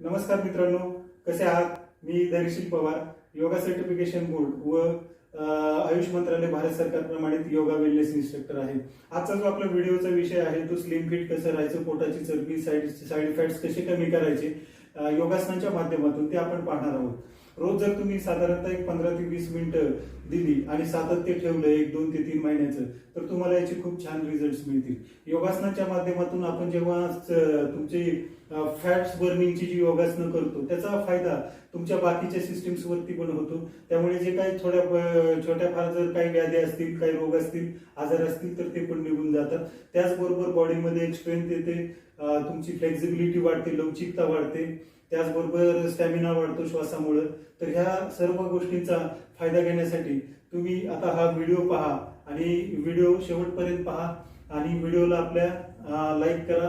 नमस्कार मित्रांनो कसे आहात? मी Dhairyasheel Pawar yoga certification board व आयुष मंत्रालय भारत सरकार प्रमाणित योगा वेलनेस इन्स्ट्रक्टर आहे. आजचा जो आपला व्हिडिओचा विषय आहे तो स्लिम फिट कसं राहायचं पोटाची चरबी साईड साईड इफेक्ट्स कसे कमी करायचे योगासनाच्या माध्यमातून ते आपण पाहणार आहोत. रोज जर तुम्ही साधारणतः एक पंधरा ते वीस मिनिटं दिली आणि सातत्य ठेवलं एक दोन ते तीन महिन्याचं तर तुम्हाला याचे खूप छान रिझल्ट मिळतील. योगासनाच्या माध्यमातून आपण जेव्हा तुमचे फॅट्स बर्निंगची जी योगासनं करतो त्याचा फायदा तुमच्या बाकीच्या सिस्टीम्स वरती पण होतो. त्यामुळे जे काही थोड्या ब- छोट्या फार जर काही व्याधी असतील काही रोग असतील आजार असतील तर ते पण निघून जातात. त्याचबरोबर बॉडीमध्ये स्ट्रेंथ येते तुमची फ्लेक्झिबिलिटी वाढते लवचिकता वाढते. त्याचबरोबर स्टॅमिना वाढतो श्वासामुळं. तर ह्या सर्व गोष्टींचा फायदा घेण्यासाठी तुम्ही आता हा व्हिडिओ पहा आणि व्हिडिओ शेवटपर्यंत पहा आणि व्हिडिओला आपल्या लाईक करा.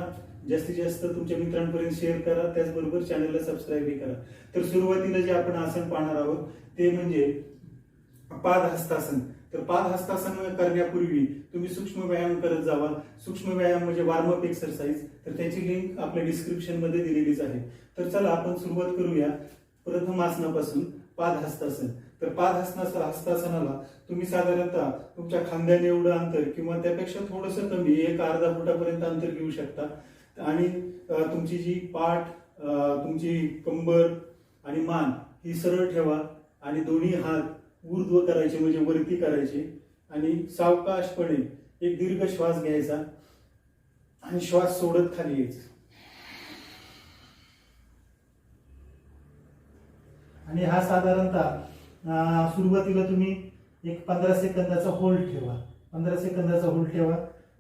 जास्तीत जास्त तुमच्या मित्रांपर्यंत शेअर करा त्याचबरोबर चॅनलला सबस्क्राईबही करा. तर सुरुवातीला जे आपण आसन पाहणार आहोत ते म्हणजे पाद हस्तासन. तर पाद हस्तासन करण्यापूर्वी तुम्ही सूक्ष्म व्यायाम करत जावा. सूक्ष्म व्यायाम म्हणजे वॉर्मअप एक्सरसाइज तर त्याची लिंक आपल्या डिस्क्रिप्शनमध्ये दिलेलीच आहे. तर चला आपण सुरुवात करूया. प्रथम आसनापासून पाद हस्तासन. तर पाद हस्तासन हस्तासनाला तुम्ही साधारणतः तुमच्या खांद्याने एवढं अंतर किंवा त्यापेक्षा थोडंसं कमी एक अर्धा फुटापर्यंत अंतर घेऊ शकता. आणि तुमची जी पाठ तुमची कंबर आणि मान ही सरळ ठेवा आणि दोन्ही हात ऊर्ध्व करायचे म्हणजे वरती करायचे आणि सावकाशपणे एक दीर्घ श्वास घ्यायचा आणि श्वास सोडत खाली यायचा. आणि हा साधारणतः सुरुवातीला तुम्ही एक पंधरा सेकंदाचा होल्ड ठेवा. पंधरा सेकंदाचा होल्ड ठेवा.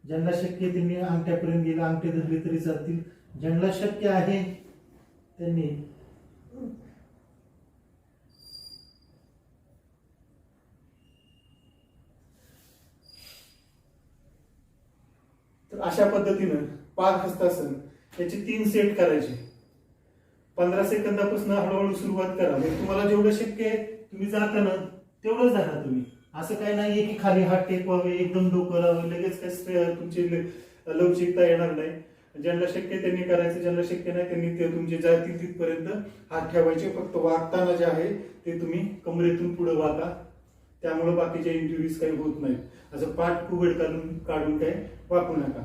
ज्यांना शक्य त्यांनी अंगठ्यापर्यंत गेला अंगठे धरले तरी चालतील. ज्यांना शक्य आहे त्यांनी तर अशा पद्धतीनं पाच हस्तासन याचे तीन सेट करायचे. पंधरा सेकंदापासून हळूहळू सुरुवात करा. म्हणजे तुम्हाला जेवढं शक्य आहे तुम्ही जाताना तेवढंच धरा तुम्ही. असं काही नाहीये की खाली हात टेकवावे एकदम डोकं लावावे लगेच काय तुमची लवचिकता येणार नाही. ज्यांना शक्य त्यांनी करायचं ज्यांना शक्य नाही त्यांनी ते तुमचे जातील तिथपर्यंत हात ठेवायचे. फक्त वागताना जे आहे ते तुम्ही कमरेतून पुढे वागा. त्यामुळे बाकीच्या इंजुरीज काही होत नाहीत. असं पाठ उघड काढून काढून काही वाकू नका.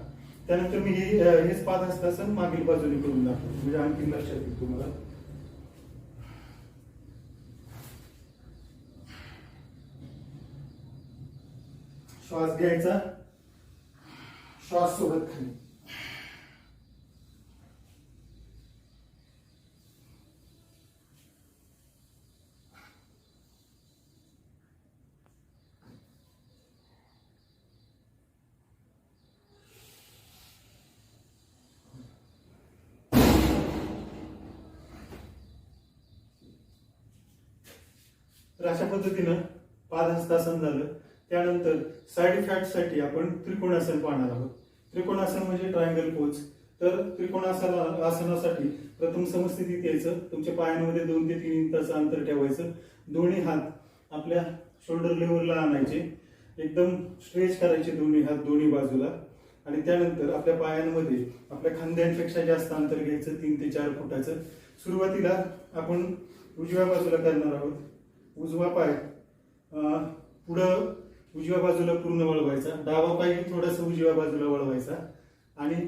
त्यानंतर मी हे हेच पाच हस्तासन मागील बाजूने करून दाखवतो. म्हणजे आणखी लक्षात येईल तुम्हाला. श्वास घ्यायचा. श्वास सोबत खाली. तर अशा पद्धतीनं पाच हस्तासन झालं. त्यानंतर साईड इफेक्टसाठी आपण त्रिकोणासन पाहणार आहोत. त्रिकोणासन म्हणजे ट्रायंगल पोच. तर त्रिकोणासन आसनासाठी प्रथम समस्थितीत यायचं तुमच्या पायांमध्ये दोन ते तीन इंचाचं अंतर ठेवायचं. दोन्ही हात आपल्या शोल्डर लेवलला आणायचे. एकदम स्ट्रेच करायचे दोन्ही हात दोन्ही बाजूला. आणि त्यानंतर आपल्या पायांमध्ये आपल्या खांद्यांपेक्षा जास्त अंतर घ्यायचं तीन ते चार फुटाचं. सुरुवातीला आपण उजव्या बाजूला करणार आहोत. उजवा पाय पुढं उजव्या बाजूला पूर्ण वळवायचा. डावा पाय थोडासा उजव्या बाजूला वळवायचा. आणि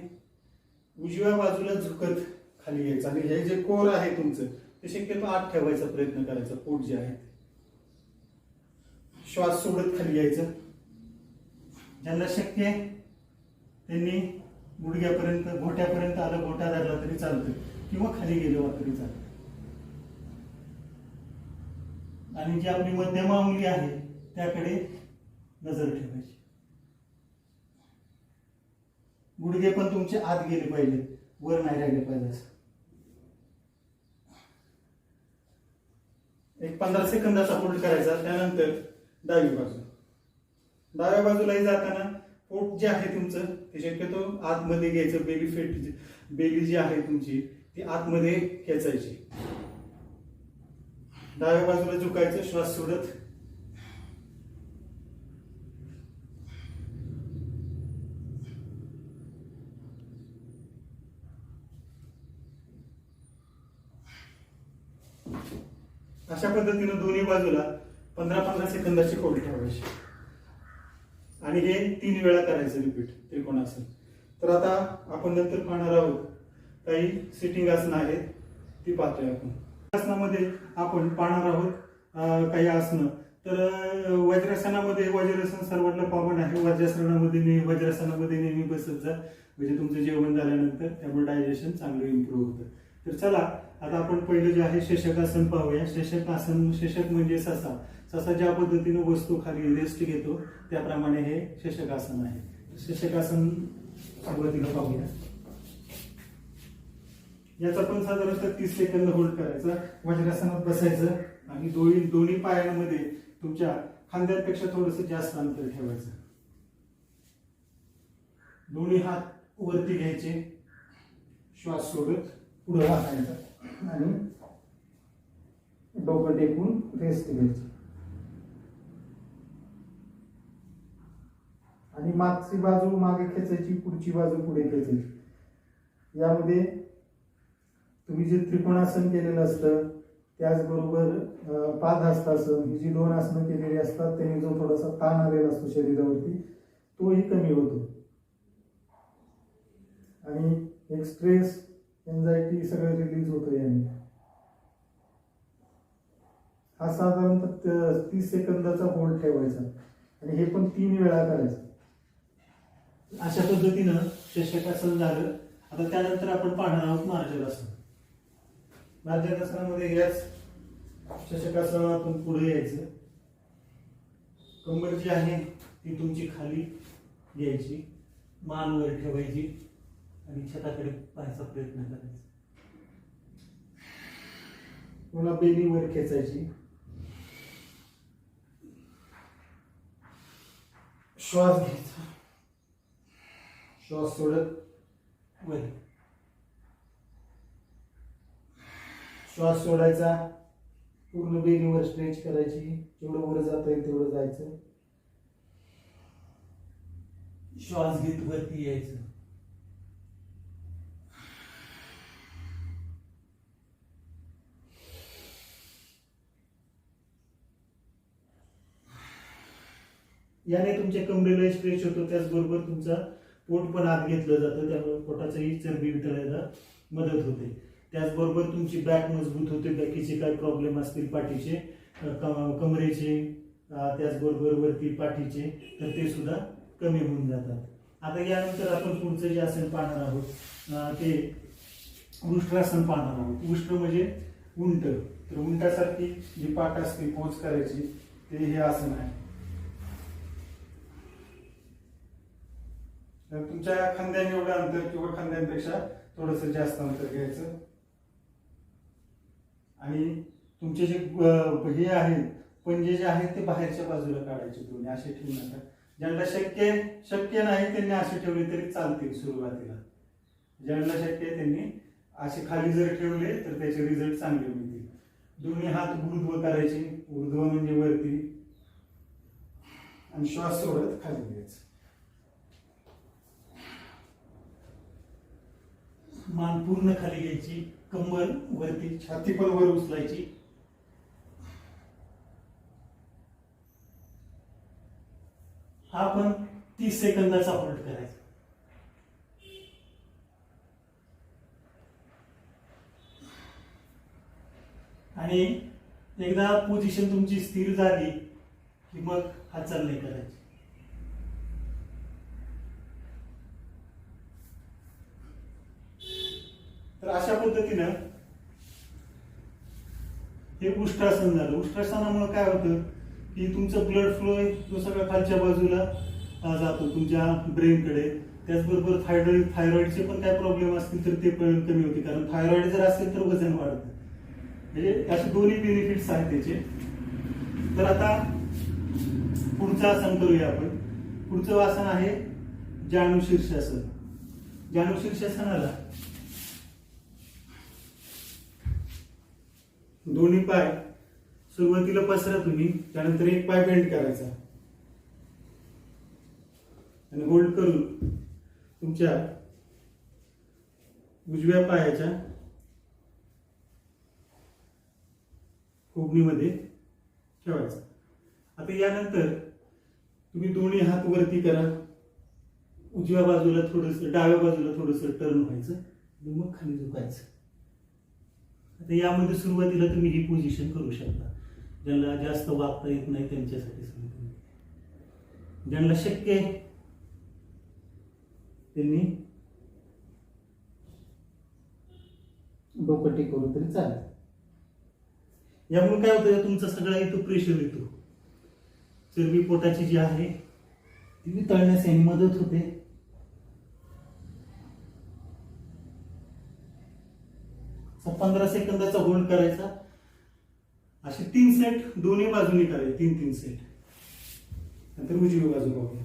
उजव्या बाजूला झुकत खाली यायचं आणि हे जे कोर आहे तुमचं ते शक्यतो आत ठेवायचा प्रयत्न करायचा. पोट जे आहे श्वास सोडत खाली यायचं ज्यांना शक्य आहे त्यांनी गुडघ्यापर्यंत घोट्यापर्यंत आलं घोटा धरला तरी चालतं किंवा खाली गेलो तरी चालतं आणि जी आपली मध्यमा अंगली आहे त्याकडे नजर ठेवायची. गुडघे पण तुमचे आत गेले पाहिजे वर नाही राहिले पाहिजे असं. एक पंधरा सेकंदाचा होल्ड करायचा त्यानंतर डावी बाजू. डाव्या बाजूलाही जाताना पोट जे आहे तुमचं ते शक्यतो आतमध्ये घ्यायचं बेली फेट बेली जी आहे तुमची ती आतमध्ये खेचायची. डाव्या बाजूला झुकायचं श्वास सोडत अशा पद्धतीनं दोन्ही बाजूला पंधरा पंधरा सेकंदाची होल्ड ठेवायची. आणि हे तीन वेळा करायचं रिपीट त्रिकोणासन तर आता आपण नंतर पाहणार आहोत काही सिटिंग आसनं आहेत ती पाहतोय आपण. आसनामध्ये आपण पाहणार आहोत काही आसनं. तर वज्रासनामध्ये वज्रासन सर्वांना कॉमन आहे. वज्रासनामध्ये नेहमी वज्रासनामध्ये नेहमी बसत जा. म्हणजे तुमचं जेवण झाल्यानंतर त्यामुळे डायजेशन चांगलं इम्प्रूव्ह होतं. तर चला आता आपण पहिलं जे आहे शशकासन पाहूया. शशकासन शेषक म्हणजे ससा. ससा ज्या पद्धतीने वस्तू खाली रेस्ट घेतो त्याप्रमाणे हे शशकासन आहे. शशकासन सुरुवातीला पाहूया. याचा पण साधारणतः तीस सेकंद होल्ड करायचा. वज्रासनात बसायचं आणि दोन्ही दोन्ही पायांमध्ये तुमच्या खांद्यांपेक्षा थोडस जास्त अंतर ठेवायचं. दोन्ही हात वरती घ्यायचे. श्वास सोडत पुढे वाकायचा आणि डोकं टेकून रेस्ट घ्यायची. आणि मागची बाजू मागे खेचायची पुढची बाजू पुढे खेचायची. यामध्ये तुम्ही जे त्रिकोणासन केलेलं असतं त्याचबरोबर पादहस्तासन ही जी दोन आसनं केलेली असतात त्यांनी जो थोडासा ताण आलेला असतो शरीरावरती तोही कमी होतो. आणि एक स्ट्रेस एन्झायटी सगळं रिलीज होतं याने हा साधारणतः तीस सेकंदाचा होल्ड ठेवायचा. आणि हे पण तीन वेळा करायचं. अशा पद्धतीनं शशकासन झालं आता त्यानंतर आपण पाहणार आहोत मार्जरासन मार्जरासनामध्ये याच शशकासनातून पुढे यायचं. कंबर जी आहे ती तुमची खाली घ्यायची. मान वर ठेवायची. आणि छताकडे पाहायचा प्रयत्न करायचा. पुन्हा बेली वर खेचायची. श्वास घ्यायचा. श्वास सोडत. वर. श्वास सोडायचा. पूर्ण बेलीवर स्ट्रेच करायची. जेवढं वर जाता येईल तेवढं जायचं. श्वास घेत वरती यायचं. याने तुमच्या कमरेला स्ट्रेच होतो. त्याचबरोबर तुमचा पोट पण आत घेतलं जातं. त्यामुळे पोटाचंही चरबी वितळायला मदत होते. त्याचबरोबर तुमची बॅक मजबूत होते. बॅकीचे काय प्रॉब्लेम असतील पाठीचे कमरेचे त्याचबरोबर वरती पाठीचे तर ते सुद्धा कमी होऊन जातात. आता यानंतर आपण पुढचं जे आसन पाहणार आहोत ते उष्ट्रासन पाहणार आहोत. उष्ट्र म्हणजे उंट. तर उंटासारखी जी पाठ असते पोच करायची ते हे आसन आहे. तुमच्या खांद्याने एवढं अंतर किंवा खांद्यांपेक्षा थोडस जास्त अंतर घ्यायचं. आणि तुमचे जे हे आहेत पंजे जे आहेत ते बाहेरच्या बाजूला काढायचे दोन्ही असे ठेवू नका. ज्यांना शक्य शक्य नाही त्यांनी असे ठेवले तरी चालतील सुरुवातीला. ज्यांना शक्य आहे त्यांनी असे खाली जर ठेवले तर त्याचे रिझल्ट चांगले मिळतील. दोन्ही हात ऊर्ध्व करायचे ऊर्ध्व म्हणजे वरती. आणि श्वास सोडत खाली घ्यायचं. मान पूर्ण खाली घ्यायची कंबर वरती छाती पण वर उचलायची. हा पण तीस सेकंदाचा होल्ड करायचा. आणि एकदा पोझिशन तुमची स्थिर झाली की मग हालचाल करायची. तर अशा पद्धतीनं हे उष्ट्रासन झालं. उष्ट्रासनामुळे काय होतं की तुमचं ब्लड फ्लो तो सगळ्या खालच्या बाजूला जातो तुमच्या ब्रेनकडे त्याचबरोबर थायरॉइड थायरॉइडचे पण काय प्रॉब्लेम असतील तर ते पण कमी होते. कारण थायरॉइड जर असेल तर वजन वाढतं. म्हणजे असे दोन्ही बेनिफिट्स आहेत त्याचे. तर आता पुढचं आसन करूया आपण. पुढचं आसन आहे जाणू शीर्षासन जाणू शीर्षासनाला दोन्ही पाय. सुरुवातीला पसरा तुम्ही त्यानंतर एक पाय बेंड करायचा. आणि होल्ड करून तुमच्या उजव्या पायाच्या कोबणीमध्ये ठेवायचा. आता यानंतर तुम्ही दोन्ही हात वरती करा. उजव्या बाजूला थोडंसं डाव्या बाजूला थोडंसं टर्न व्हायचं. आणि मग खाली झुकायचं. आता यामध्ये सुरुवातीला तुम्ही ही पोझिशन करू शकता. ज्यांना जास्त वागता येत नाही त्यांच्यासाठी सांगतो ज्यांना शक्य आहे त्यांनी डोकं टेकवलं तरी चालेल. यामुळे काय होतं तुमचा सगळा इथं प्रेशर येतो. चरबी पोटाची जी आहे ती वितळण्यास मदत होते असा पंधरा सेकंदाचा होल्ड करायचा. असे तीन सेट दोन्ही बाजूनी करायचे तीन तीन सेट नंतर उजवी बाजू पाहूया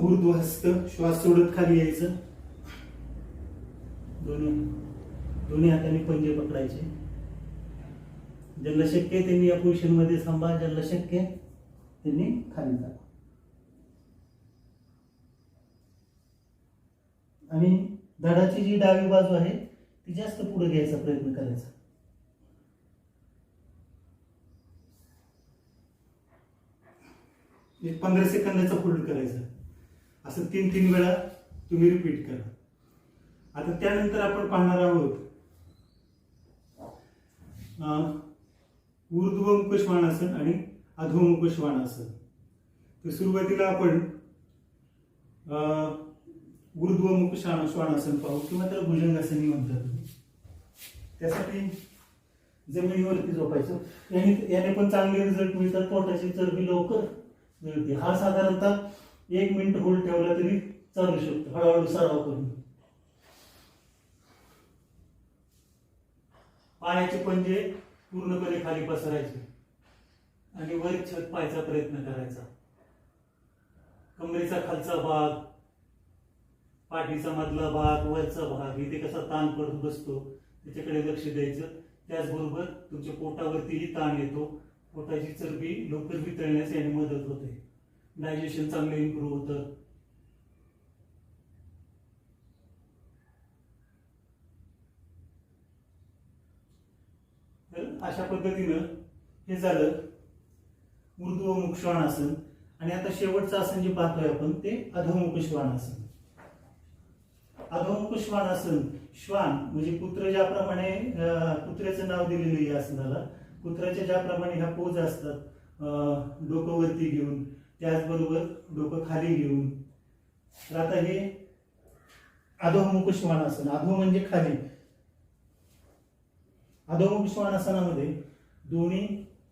ऊर्ध्वहस्त श्वास सोडत खाली यायचं. दोन्ही दोन्ही हाताने पंजे पकडायचे. ज्यांना शक्य आहे त्यांनी या पोझिशनमध्ये थांबा ज्यांना शक्य आहे त्यांनी खाली जा आणि धडाची जी डावी बाजू आहे ती जास्त पुढे घ्यायचा प्रयत्न करायचा. एक पंधरा सेकंदाचा फोल्ड करायचा. असं तीन तीन वेळा तुम्ही रिपीट करा. आता त्यानंतर आपण पाहणार आहोत अं, ऊर्ध्वमुख श्वानासन आणि अधोमुख श्वानासन तर सुरुवातीला आपण गुरुद्वमुख ऊर्ध्वमुख श्वान श्वानासन पाहू किंवा त्याला भुजंगासनही म्हणतात त्यासाठी जमिनीवरती झोपायचं. याने याने पण चांगले रिझल्ट मिळतात. पोटाची चरबी लवकर मिळते. हा साधारणतः एक मिनिट होल्ड ठेवला तरी चालू शकतो. हळूहळू सराव करून. पायाचे पंजे पूर्णपणे खाली पसरायचे. आणि वर छत पायचा प्रयत्न करायचा. कमरेचा खालचा भाग पाठीचा मधला भाग वरचा भाग इथे कसा ताण पडत बसतो त्याच्याकडे लक्ष द्यायचं. त्याचबरोबर तुमच्या पोटावरतीही ताण येतो. पोटाची चरबी लवकर वितळण्यास याने मदत होते. डायजेशन चांगलं इम्प्रूव्ह होतं. तर अशा पद्धतीनं हे झालं. ऊर्ध्वमुख श्वानासन आणि आता शेवटचं आसन जे पाहतोय आपण ते अधोमुख श्वानासन अधोमुख असून श्वान म्हणजे कुत्र ज्याप्रमाणे कुत्र्याचं नाव दिलेलं आहे या आसनाला कुत्र्याच्या ज्याप्रमाणे ह्या पोज असतात डोकं वरती घेऊन त्याचबरोबर डोकं खाली घेऊन. तर आता हे अधोमुख श्वानासन अधो म्हणजे खाली. अधोमुख श्वानासनामध्ये दोन्ही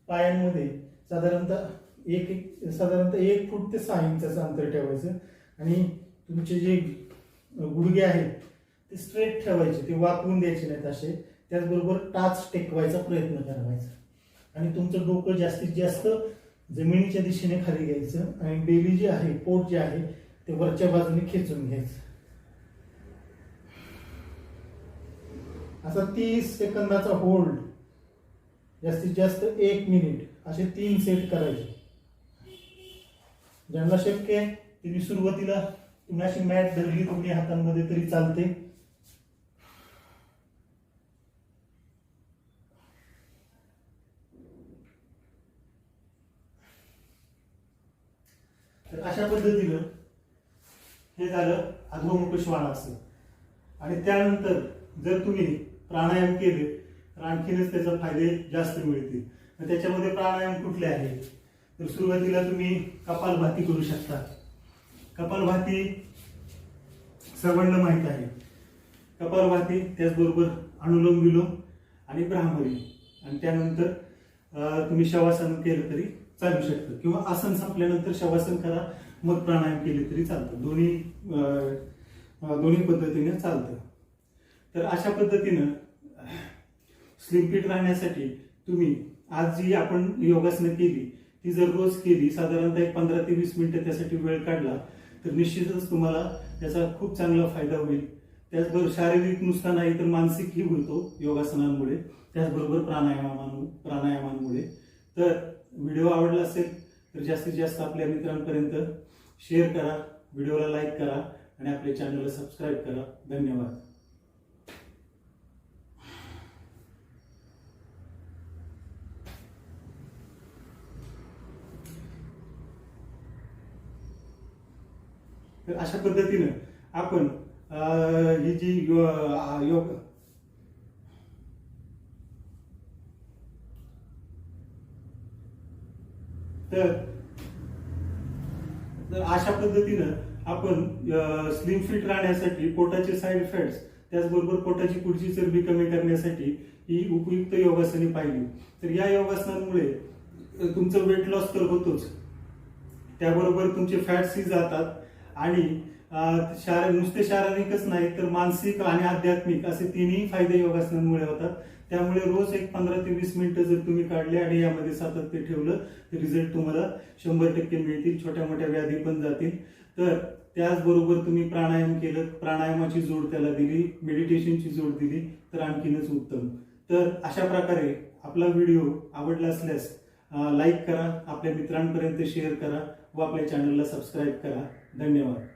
पायांमध्ये साधारणतः एक एक साधारणतः एक फूट ते सहा इंचाचं अंतर ठेवायचं. आणि तुमचे जे गुडघे आहेत ते स्ट्रेट ठेवायचे ते वाकवून द्यायचे नाहीत असे. त्याचबरोबर टाच टेकवायचा प्रयत्न करायचा. आणि तुमचं डोकं जास्तीत जास्त जमिनीच्या दिशेने खाली घ्यायचं आणि बेली जी आहे पोट जे आहे ते वरच्या बाजूने खेचून घ्यायचं. असा तीस सेकंदाचा होल्ड जास्तीत जास्त एक मिनिट असे तीन सेट करायचे. ज्यांना शक्य आहे तुम्ही सुरुवातीला तुम्ही अशी मॅट धरली दोन्ही हातांमध्ये तरी चालते. तर अशा पद्धतीनं हे झालं अधोमुख श्वानासन आणि त्यानंतर जर तुम्ही प्राणायाम केले तर आणखीनच त्याचा फायदे जास्त मिळतील. त्याच्यामध्ये प्राणायाम कुठले आहे? तर सुरुवातीला तुम्ही कपालभाती करू शकता. कपालभाती सर्वांना माहीत आहे. कपालभाती त्याचबरोबर अनुलोम विलोम आणि ब्राह्मरी आणि त्यानंतर तुम्ही शवासन केलं तरी चालू शकतं. किंवा आसन संपल्यानंतर शवासन करा मग प्राणायाम केले तरी चालतं. दोन्ही दोन्ही पद्धतीने चालतं. तर अशा पद्धतीनं स्लिमफिट राहण्यासाठी तुम्ही आज जी आपण योगासनं केली ती जर रोज केली साधारणतः एक पंधरा ते वीस मिनिटं त्यासाठी वेळ काढला तर निश्चितच तुम्हाला त्याचा खूप चांगला फायदा होईल. त्याचबरोबर शारीरिक नुसता नाही तर मानसिकही होतो योगासनांमुळे. त्याचबरोबर प्राणायामां प्राणायामांमुळे. तर व्हिडिओ आवडला असेल तर जास्तीत जास्त आपल्या मित्रांपर्यंत शेअर करा व्हिडिओला लाईक करा आणि आपल्या चॅनलला सबस्क्राईब करा. धन्यवाद. तर अशा पद्धतीनं आपण ही जी योग तर अशा पद्धतीनं आपण स्लिम फिट राहण्यासाठी पोटाचे साईड इफेक्ट्स त्याचबरोबर पोटाची पुढची चरबी कमी करण्यासाठी ही उपयुक्त योगासने पाहिली. तर या योगासनांमुळे तुमचं वेट लॉस तर होतोच. त्याबरोबर तुमचे फॅट्सही जातात. आणि शार नुसते शारीरिकच नाही तर मानसिक आणि आध्यात्मिक असे तिन्ही फायदे योगासनांमुळे होतात. त्यामुळे रोज एक पंधरा ते वीस मिनिटं जर तुम्ही काढले आणि यामध्ये सातत्य ठेवलं तर रिझल्ट तुम्हाला शंभर टक्के मिळतील छोट्या मोठ्या व्याधी पण जातील. तर त्याचबरोबर तुम्ही प्राणायाम केलं प्राणायामाची जोड त्याला दिली मेडिटेशनची जोड दिली तर आणखीनच उत्तम. तर अशा प्रकारे आपला व्हिडिओ आवडला असल्यास लाईक करा आपल्या मित्रांपर्यंत शेअर करा व आपल्या चॅनलला सबस्क्राईब करा. धन्यवाद.